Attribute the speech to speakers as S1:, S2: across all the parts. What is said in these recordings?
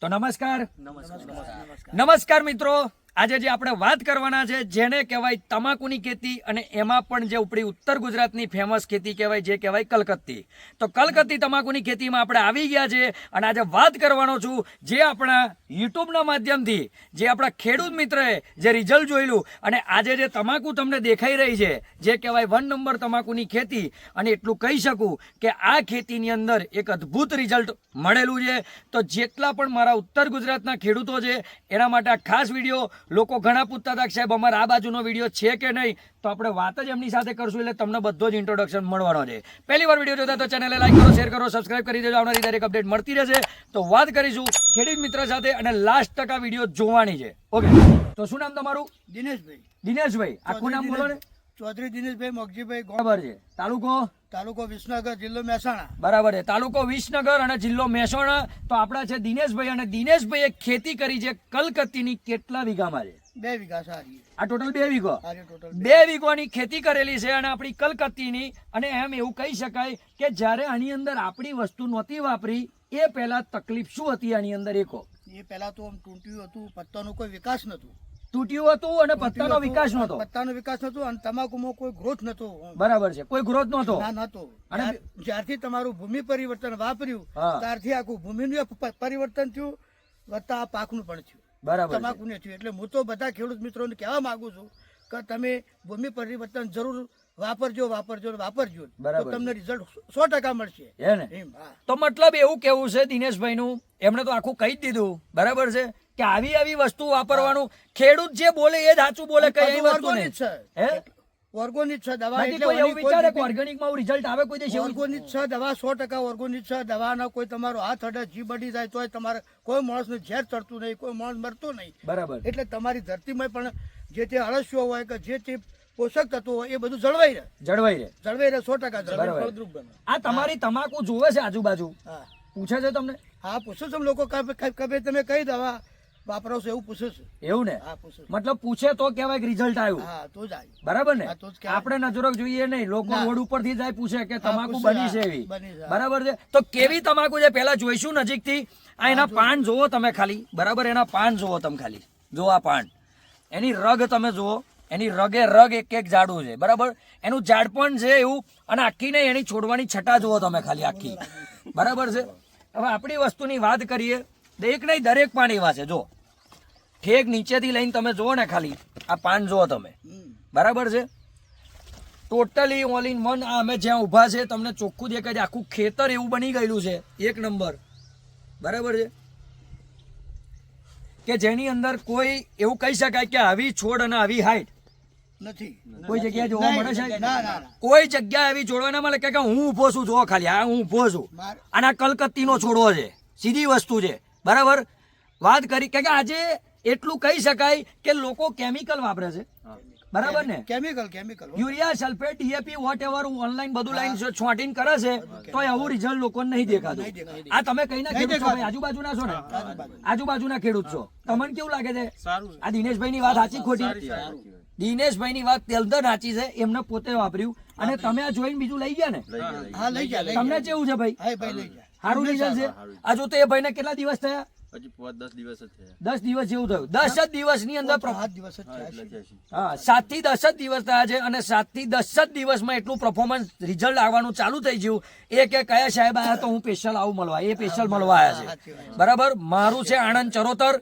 S1: તો નમસ્કાર. નમસ્કાર. મિત્રો. આજે જે આપણે વાત કરવાના છે, જેને કહેવાય તમાકુની ખેતી અને એમાં પણ જે ઉપરી ઉત્તર ગુજરાતની ફેમસ ખેતી કહેવાય, જે કહેવાય કલકત્તી. તો કલકત્તી તમાકુની ખેતીમાં આપણે આવી ગયા છે અને આજે વાત કરવાનો છું જે આપણા યુટ્યુબના માધ્યમથી, જે આપણા ખેડૂત મિત્રએ જે રિઝલ્ટ જોયેલું અને આજે જે તમાકુ તમને દેખાઈ રહી છે, જે કહેવાય વન નંબર તમાકુની ખેતી અને એટલું કહી શકું કે આ ખેતીની અંદર એક અદ્ભુત રિઝલ્ટ મળેલું છે. તો જેટલા પણ મારા ઉત્તર ગુજરાતના ખેડૂતો છે, એના માટે આ ખાસ વીડિયો લોકો ઘણા પૂછતા હતા કે સાહેબ અમારા આ બાજુનો વીડિયો છે કે નહીં? તો આપણે વાત જ એમની સાથે કરશું એટલે તમને બધો જ ઇન્ટ્રોડક્શન મળવાનો છે. પહેલી વાર વીડિયો જોતા તો ચેનલને લાઈક કરો શેર કરો સબસ્ક્રાઈબ કરી દેજો. આવનારી દરેક અપડેટ મળતી રહેશે. તો વાત કરીશું ખેડૂત મિત્ર સાથે અને લાસ્ટ ટકા વીડિયો જોવાની છે. ઓકે તો શું નામ તમારું?
S2: દિનેશભાઈ.
S1: દિનેશભાઈ. આખું નામ બોલો ને.
S2: ચૌધરી દિનેશભાઈ મગજીભાઈ
S1: બરાબર છે. તાલુકો?
S2: તાલુકો વિસનગર જિલ્લો મહેસાણા.
S1: બરાબર છે. તાલુકો વિસનગર અને જિલ્લો મહેસાણા. તો આપણા છે દિનેશભાઈ અને દિનેશભાઈએ ખેતી કરી છે કલકત્તીની કેટલા વીઘામાં છે?
S2: બે વીઘા સારી.
S1: આ ટોટલ બે વીઘો? બે. વીઘોની ખેતી કરેલી છે અને આપણી કલકત્તીની. અને એમ એવું કહી શકાય કે જ્યારે આની અંદર આપણી વસ્તુ નહોતી વાપરી એ પહેલા તકલીફ શું હતી આની અંદર? એકો
S2: એ પહેલા તો આમ તૂટ્યું હતું. પત્તાનો કોઈ વિકાસ નતો
S1: તૂટ્યું હતું અને પત્તાનો વિકાસ નતો
S2: પત્તાનો વિકાસ નતો અને તમાકુમાં કોઈ ગ્રોથ નતો
S1: બરાબર છે કોઈ ગ્રોથ નતો
S2: ના નતો
S1: અને
S2: જ્યારથી તમારું ભૂમિ પરિવર્તન વાપર્યું ત્યારથી આખું ભૂમિનું પરિવર્તન થયું વત્તા આ પાકનું પણ થયું.
S1: બરાબર છે.
S2: તમાકુને થયું. એટલે હું તો બધા ખેડૂત મિત્રોને કહેવા માંગુ છું કે તમે ભૂમિ પરિવર્તન જરૂર વાપરજો વાપરજો વાપરજો.
S1: બરાબર
S2: તમને રિઝલ્ટ સો ટકા મળશે.
S1: તો મતલબ એવું કેવું છે દિનેશભાઈ નું એમણે તો આખું કહી જ દીધું. બરાબર છે? કે આવી આવી વસ્તુ વાપરવાનું. ખેડૂત જે બોલે એ જ સાચું બોલે કઈ એવી વસ્તુ નહીં.
S2: છે.
S1: હે?
S2: ઓર્ગોનિક છે દવા એટલે
S1: કોઈ એવું વિચારે કે ઓર્ગેનિકમાં રિઝલ્ટ આવે કોઈ દેશે
S2: ઓર્ગોનિક છે દવા 100% ઓર્ગોનિક છે દવાના કોઈ તમારો હાથ અડે જી બળી જાય તોય તમારે કોઈ માણસને ઝેર ચડતું નહીં કોઈ માણસ મરતો નહીં.
S1: બરાબર.
S2: એટલે તમારી ધરતીમાં પણ જે તે અળસ્યો હોય કે જે તે પોષક તત્વો હોય એ બધું જળવાઈ રહે.
S1: જળવાઈ રહે.
S2: જળવાઈ રહે સો ટકા. ફળદ્રુપ બને.
S1: આ તમારી તમાકુ જોવે છે આજુબાજુ? પૂછે છે તમને?
S2: હા પૂછું છું લોકો કે કે- કે ભાઈ તમે કઈ દવા વાપરો છો એવું પૂછે છે.
S1: એવું ને?
S2: હા પૂછે
S1: મતલબ પૂછે તો કહેવાય કે રિઝલ્ટ આવ્યું.
S2: હા તો જ આવ્યું.
S1: બરાબર ને. આપણે નજરો જોઈએ નહીં. લોકો રોડ ઉપરથી જાય પૂછે કે તમાકુ બની છે એવી. બરાબર છે? તો કેવી તમાકુ છે? પહેલા જોઈશું નજીકથી. આ એના પાન જોવો તમે ખાલી. બરાબર એના પાન જોવો તમે ખાલી. જો આ પાન. એની રગ તમે જુઓ. એની રગે રગ એક એક જાડું છે. બરાબર? એનું ઝાડપણ છે એવું. અને આખી નહીં એની છોડવાની છટા જુઓ તમે ખાલી આખી. બરાબર છે? હવે આપણી વસ્તુની વાત કરીએ. તો એક નહીં દરેક પાન એવા છે. જો ઠેક નીચેથી લઈને તમે જુઓ ને ખાલી આ પાન જુઓ તમે. બરાબર છે? ટોટલી ઓલ ઇન વન આ અમે જ્યાં ઊભા છે તમને ચોખ્ખું દેખાય છે આખું ખેતર એવું બની ગયેલું છે એક નંબર. બરાબર છે? કે જેની અંદર કોઈ એવું કહી શકાય કે આવી છોડ અને આવી હાઈટ
S2: નથી.
S1: કોઈ જગ્યાએ જોવા મળે છે? કોઈ જગ્યા એવી જોડવા ના મળે. કે હું ઊભો છું જો ખાલી આ હું ઊભો છું. અને આ કલકત્તીનો છોડવો છે સીધી વસ્તુ છે. બરાબર? વાત કરી કે આજે એટલું કહી શકાય કે લોકો કેમિકલ વાપરે છે. બરાબર ને?
S2: Chemical chemical
S1: urea sulphate DAP whatever ever online બધું લાઈન છોટીન કરે છે તો આવું રિઝલ્ટ લોકોને નહીં દેખાતું. આ તમે કઈ ના ખેડૂત છો ભાઈ? આજુબાજુના છો ને? આજુબાજુના ખેડૂત છો. તમને કેવું લાગે છે? આ દિનેશભાઈ ની વાત સાચી ખોટી? દિનેશભાઈ ની વાત તેલદર સાચી છે. એમને પોતે વાપર્યું. અને તમે આ જોઈને બીજું લઈ ગયા ને?
S2: હા લઈ ગયા.
S1: તમને કેવું છે ભાઈ?
S2: ભાઈ
S1: સારું રિઝલ્ટ છે. આ જો તો એ ભાઈને કેટલા દિવસ થયા?
S3: હજી દસ દિવસ જ થયા.
S1: દસ દિવસ જેવું થયું. દસ જ દિવસની અંદર
S2: દિવસ જ થયા
S3: એટલે
S2: છે.
S3: ત્યાંસી.
S1: હા સાતથી દસ જ દિવસ થયા છે અને સાતથી દસ જ દિવસમાં એટલું પરફોર્મન્સ રિઝલ્ટ આવવાનું ચાલુ થઈ ગયું. એ કે કયા સાહેબ આયા તો હું સ્પેશિયલ આવું મળવા. એ સ્પેશિયલ મળવા આવ્યા છે. બરાબર? મારું છે આણંદ ચરોતર.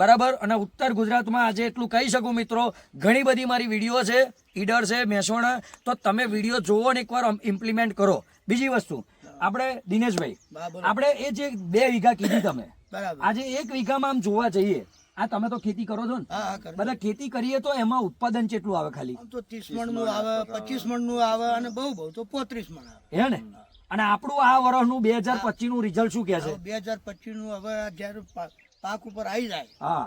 S1: બરાબર? અને ઉત્તર ગુજરાતમાં આજે એટલું કહી શકું મિત્રો ઘણી બધી મારી વીડિયો છે. ઈડર છે મેસોણા તો તમે વીડિયો જોવો ને એકવાર ઇમ્પ્લિમેન્ટ કરો. બીજી વસ્તુ આપણે દિનેશભાઈ આપણે એ જે બે વીઘા કીધી તમે
S2: બરાબર.
S1: આજે એક વીઘામાં આમ જોવા જઈએ આ તમે તો ખેતી કરો છો ને? બધા ખેતી કરીએ તો એમાં ઉત્પાદન કેટલું આવે ખાલી?
S2: તો ત્રીસ મણનું આવે પચીસ મણનું આવે અને બહુ બહુ તો પોત્રીસ મણ આવે.
S1: હે ને? અને આપણું આ વર્ષનું બે હજાર પચીસનું રિઝલ્ટ શું કે છે
S2: બે હજાર પચીસનું હવે જયારે પાક ઉપર આવી જાય
S1: હા.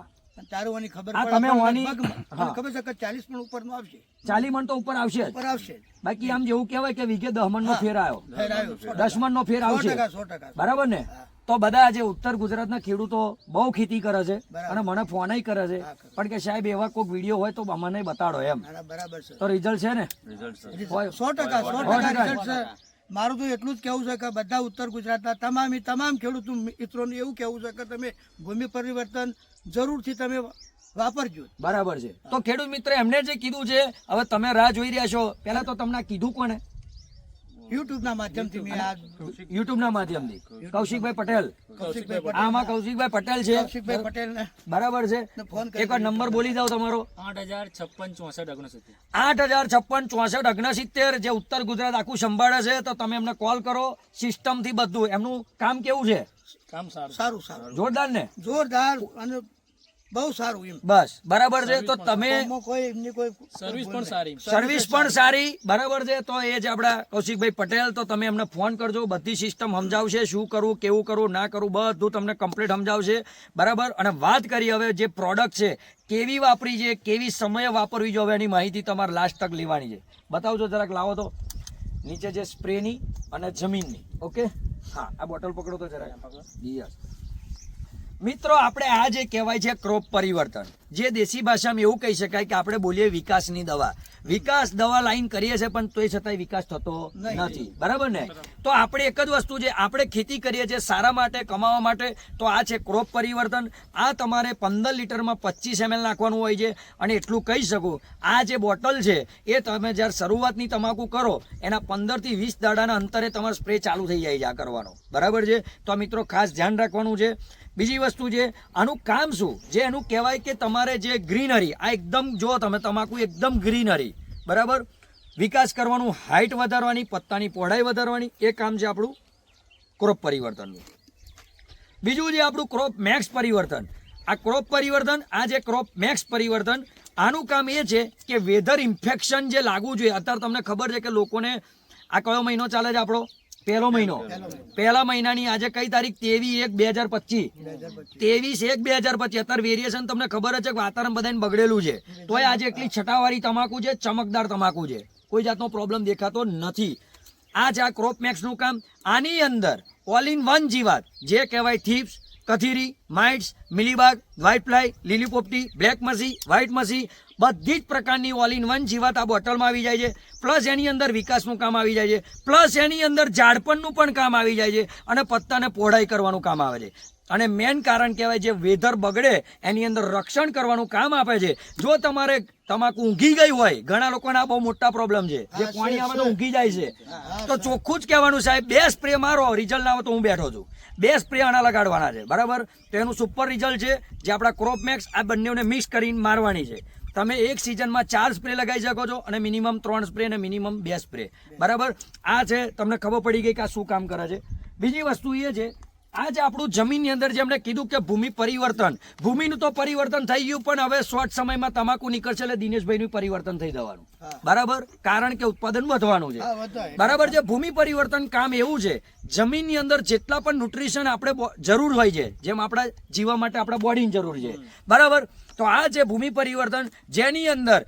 S2: તારું આની ખબર
S1: તમે
S2: પણ
S1: વાની-
S2: લગભગ
S1: હા.
S2: મને ખબર છે કે ચાલીસ મણ ઉપરનું આવશે.
S1: ચાલી મણ તો ઉપર આવશે
S2: ઉપર આવશે
S1: બાકી આમ જેવું કહેવાય કે વીઘે દસ મણ નો ફેર આવ્યો. દસ મણ નો ફેર આવશે. બરાબર ને? તો બધા આજે ઉત્તર ગુજરાતના ખેડૂતો બહુ ખેતી કરે છે અને મને ફોન કરે છે. પણ કે સાહેબ એવા કોઈક વીડિયો હોય તો મને બતાડો એમ. તો રિઝલ્ટ છે ને.
S2: સો ટકા સો ટકા રિઝલ્ટ છે. મારું તો એટલું જ કહેવું છે કે બધા ઉત્તર ગુજરાતના તમામ તમામ ખેડૂત મિત્રોને એવું કહેવું છે કે તમે ભૂમિ પરિવર્તન જરૂરથી તમે વાપરજો.
S1: બરાબર છે. તો ખેડૂત મિત્ર એમને જે કીધું છે હવે તમે રાહ જોઈ રહ્યા છો. પહેલા તો તમને કીધું કોને
S2: યુટ્યુબના માધ્યમથી મેં આ
S1: યુટ્યુબ માધ્યમથી. કૌશિકભાઈ પટેલ. આમાં કૌશિકભાઈ પટેલ છે.
S2: કૌશિકભાઈ પટેલને
S1: બરાબર છે.
S2: ને ફોન કરી
S1: એકવાર નંબર બોલી જાઓ તમારો.
S4: આઠ હજાર છપ્પન ચોસઠ ઓગણસિત્તેર.
S1: આઠ હજાર છપ્પન ચોસઠ ઓગણસિત્તેર જે ઉત્તર ગુજરાત આખું સંભાળે છે તો તમે એમને કોલ કરો. સિસ્ટમથી બધું. એમનું કામ કેવું છે?
S4: કામ સારું.
S2: સારું સારું.
S1: જોરદાર ને?
S2: જોરદાર અને બહુ સારું એમ.
S1: બસ બરાબર છે? તો તમે
S2: કોઈ એમની કોઈ
S4: સર્વિસ પણ સારી.
S1: સર્વિસ પણ સારી. બરાબર છે? તો એ જ આપણા કૌશિકભાઈ પટેલ તો તમે એમને ફોન કરજો બધી સિસ્ટમ સમજાવશે શું કરવું કેવું કરવું ના કરવું બધું તમને કમ્પ્લીટ સમજાવશે. બરાબર? અને વાત કરી હવે જે પ્રોડક્ટ છે કેવી વાપરી છે કેવી સમયે વાપરવી જોઈએ એની માહિતી તમારે લાસ્ટ તક લેવાની છે. બતાવજો જરાક લાવો તો. નીચે જે સ્પ્રેની અને જમીનની ઓકે હા આ બોટલ પકડો તો જરાક. યસ મિત્રો આપણે આ જે કહેવાય છે ક્રોપ પરિવર્તન જે દેશી ભાષામાં એવું કહી શકાય કે આપણે બોલીએ વિકાસની દવા. વિકાસ દવા લાઈન કરીએ છીએ પણ તોય છતાંય વિકાસ થતો નથી. બરાબર ને? તો આપણે એક જ વસ્તુ છે આપણે ખેતી કરીએ છીએ સારા માટે કમાવા માટે તો આ છે ક્રોપ પરિવર્તન. આ તમારે પંદર લીટરમાં પચીસ એમએલ નાખવાનું હોય છે. અને એટલું કહી શકું આ જે બોટલ છે એ તમે જ્યારે શરૂઆતની તમાકુ કરો એના પંદરથી વીસ દાડાના અંતરે તમારો સ્પ્રે ચાલુ થઈ જાય છે આ કરવાનો. બરાબર છે? તો આ મિત્રો ખાસ ધ્યાન રાખવાનું છે. બીજી વસ્તુ છે આનું કામ શું? જે એનું કહેવાય કે તમારે જે ગ્રીનરી, આ એકદમ જો તમે તમાકુ એકદમ ગ્રીનરી, બરાબર? વિકાસ કરવાનું હાઇટ વધારવાની, પત્તાની પહોળાઈ વધારવાની, એ કામ છે આપણું ક્રોપ પરિવર્તનનું. બીજું જે આપણું ક્રોપ મેક્સ પરિવર્તન. આ ક્રોપ પરિવર્તન, આ જે ક્રોપ મેક્સ પરિવર્તન, આનું કામ એ છે કે વેધર ઇન્ફેક્શન જે લાગવું જોઈએ. અત્યારે તમને ખબર છે કે લોકોને આ કયો મહિનો ચાલે છે આપણો? પહેલો મહિનો. પહેલા મહિનાની આજે કઈ તારીખ? તેવી એક બે હજાર પચીસ. ત્રેવીસ એક બે હજાર પચીસ. અત્યારે વેરિએશન તમને ખબર જ છે કે વાતાવરણ બધાને બગડેલું છે. તોય આજે એટલી છટાવાળી તમાકુ છે ચમકદાર તમાકુ છે. કોઈ જાતનો પ્રોબ્લેમ દેખાતો નથી. આ છે આ ક્રોપ મેક્સનું કામ. આની અંદર ઓલ ઇન વન જીવાત. જે કહેવાય થીપ્સ કથીરી માઇટ્સ મિલીબાગ વ્હાઇટ ફ્લાય લીલી પોપટી બ્લેક મસી વ્હાઇટ મસી બધી જ પ્રકારની ઓલ ઇન વન જીવાત આ બોટલમાં આવી જાય છે. પ્લસ એની અંદર વિકાસનું કામ આવી જાય છે. પ્લસ એની અંદર ઝાડપણનું પણ કામ આવી જાય છે અને પત્તાને પહોળાઈ કરવાનું કામ આવે છે. અને મેન કારણ કહેવાય જે વેધર બગડે એની અંદર રક્ષણ કરવાનું કામ આપે છે. જો તમારે તમાકુ ઊંઘી ગઈ હોય ઘણા લોકોને આ બહુ મોટા પ્રોબ્લેમ છે. જે પાણી આવે તો ઊંઘી જાય છે. તો ચોખ્ખું જ કહેવાનું સાહેબ બે સ્પ્રે મારો રિઝલ્ટ ના આવે તો હું બેઠો છું. બે સ્પ્રે આના લગાડવાના છે બરાબર? તો એનું સુપર રિઝલ્ટ છે જે આપણા ક્રોપ મેક્સ આ બંનેને મિક્સ કરીને મારવાની છે. તમે એક સિઝનમાં ચાર સ્પ્રે લગાવી શકો છો અને મિનિમમ ત્રણ સ્પ્રે અને મિનિમમ બે સ્પ્રે બરાબર? આ છે, તમને ખબર પડી ગઈ કે આ શું કામ કરે છે? બીજી વસ્તુ એ છે આ જે આપણું જમીનની અંદર જે એમણે કીધું કે ભૂમિ પરિવર્તન. ભૂમિનું તો પરિવર્તન થઈ ગયું પણ હવે શોર્ટ સમયમાં તમાકુ નીકળશે એટલે દિનેશભાઈનું પરિવર્તન થઈ જવાનું. બરાબર? કારણ કે ઉત્પાદન વધવાનું છે. બરાબર છે? ભૂમિ પરિવર્તન કામ એવું છે જમીનની અંદર જેટલા પણ ન્યુટ્રિશન આપણે જરૂર હોય છે જેમ આપણા જીવવા માટે આપણા બોડીની જરૂર છે. બરાબર? તો આ છે ભૂમિ પરિવર્તન જેની અંદર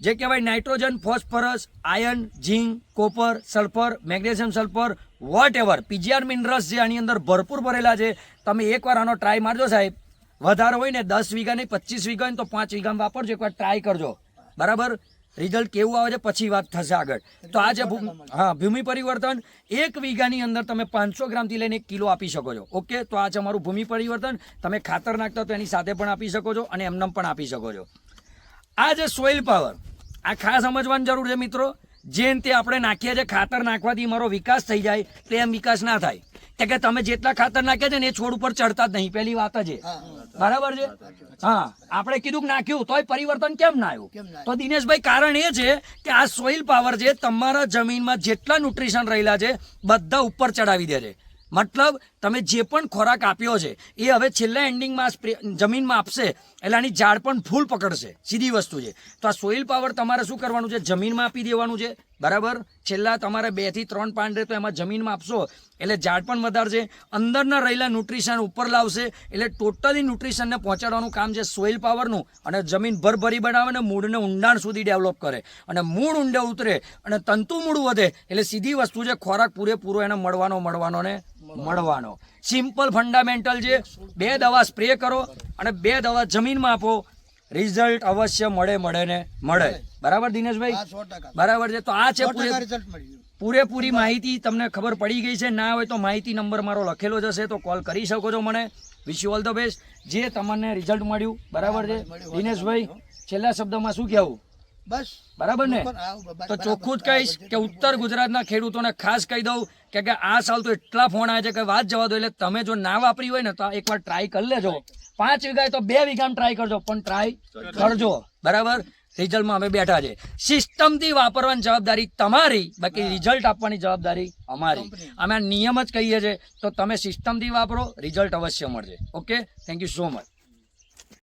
S1: જે કહેવાય nitrogen phosphorus iron zinc copper sulphur magnesium sulphur whatever PGR minerals જે આની અંદર ભરપૂર ભરેલા છે, તમે એકવાર આનો ટ્રાય મારજો સાહેબ. વધારે હોય ને દસ વીઘા નહીં, પચીસ વીઘા હોય તો પાંચ વીઘામાં વાપરજો, એકવાર ટ્રાય કરજો. બરાબર? રિઝલ્ટ કેવું આવે છે? પછી વાત થશે આગળ. તો આ જે હા, ભૂમિ પરિવર્તન, એક વીઘાની અંદર તમે પાંચસો ગ્રામથી લઈને એક કિલો આપી શકો છો. ઓકે? તો આ છે અમારું ભૂમિ પરિવર્તન. તમે ખાતર નાખતા તો એની સાથે પણ આપી શકો છો અને એમનેમ પણ આપી શકો છો. આ જે સોઇલ પાવર આ ખાસ સમજવાની જરૂર છે મિત્રો. જેમ તે આપણે નાખીએ છીએ ખાતર નાખવાથી મારો વિકાસ થઈ જાય તેમ વિકાસ ના થાય. એટલે કે તમે જેટલા ખાતર નાખ્યા છે ને એ છોડ ઉપર ચડતા જ નહીં પહેલી વાત જ બરાબર છે? હા આપણે કીધું કે નાખ્યું તોય પરિવર્તન કેમ ના આવ્યું? તો દિનેશભાઈ કારણ એ છે કે આ સોઇલ પાવર છે તમારા જમીનમાં જેટલા ન્યુટ્રિશન રહેલા છે બધા ઉપર ચડાવી દે છે. મતલબ તમે જે પણ ખોરાક આપ્યો છે, એ હવે છેલ્લા એન્ડિંગમાં જમીનમાં આપશે, એટલે આની ઝાડ પણ ફૂલ પકડશે, સીધી વસ્તુ છે. તો આ સોઇલ પાવર તમારે શું કરવાનું છે? જમીનમાં આપી દેવાનું છે. બરાબર? છેલ્લા તમારે બેથી ત્રણ પાંડે તો એમાં જમીનમાં આપશો, એટલે ઝાડ પણ વધારશે, અંદરના રહેલા ન્યુટ્રિશન ઉપર લાવશે, એટલે ટોટલી ન્યુટ્રિશનને પહોંચાડવાનું કામ છે સોઇલ પાવરનું અને જમીન ભરભરી બનાવે અને મૂળને ઊંડાણ સુધી ડેવલપ કરે. અને મૂળ ઊંડે ઉતરે, અને તંતુ મૂળ વધે, એટલે સીધી વસ્તુ છે ખોરાક પૂરેપૂરો એને મળવાનો મળવાનો ને મળવાનો. સિમ્પલ ફંડામેન્ટલ છે. બે દવા સ્પ્રે કરો અને બે દવા જમીનમાં આપો. રિઝલ્ટ અવશ્ય મળે મળે ને મળે. બરાબર દિનેશભાઈ? બરાબર છે. તો આ છે પૂરેપૂરી માહિતી તમને ખબર પડી ગઈ છે. ના હોય તો માહિતી નંબર મારો લખેલો જ હશે તો કોલ કરી શકો છો મને. Wish you all the best જે તમને રિઝલ્ટ મળ્યું બરાબર છે. દિનેશભાઈ છેલ્લા શબ્દમાં શું કહેવું?
S2: બસ.
S1: બરાબર ને? તો ચોખ્ખું જ કહીશ કે ઉત્તર ગુજરાતના ખેડૂતોને ખાસ કહી દઉં કે કે આ સાલ તો એટલા ફોન આવે છે કે વાત જવા દો એટલે તમે જો ના વાપરી હોય ને તો એકવાર ટ્રાય કરી લેજો. પાંચ વીઘા તો બે વીઘામાં ટ્રાય કરજો પણ ટ્રાય કરજો. બરાબર? રિઝલ્ટમાં અમે બેઠા છે. સિસ્ટમથી વાપરવાની જવાબદારી તમારી બાકી રિઝલ્ટ આપવાની જવાબદારી અમારી. અમે આ નિયમ જ કહીએ છીએ તો તમે સિસ્ટમથી વાપરો રિઝલ્ટ અવશ્ય મળશે. Okay? Thank you so much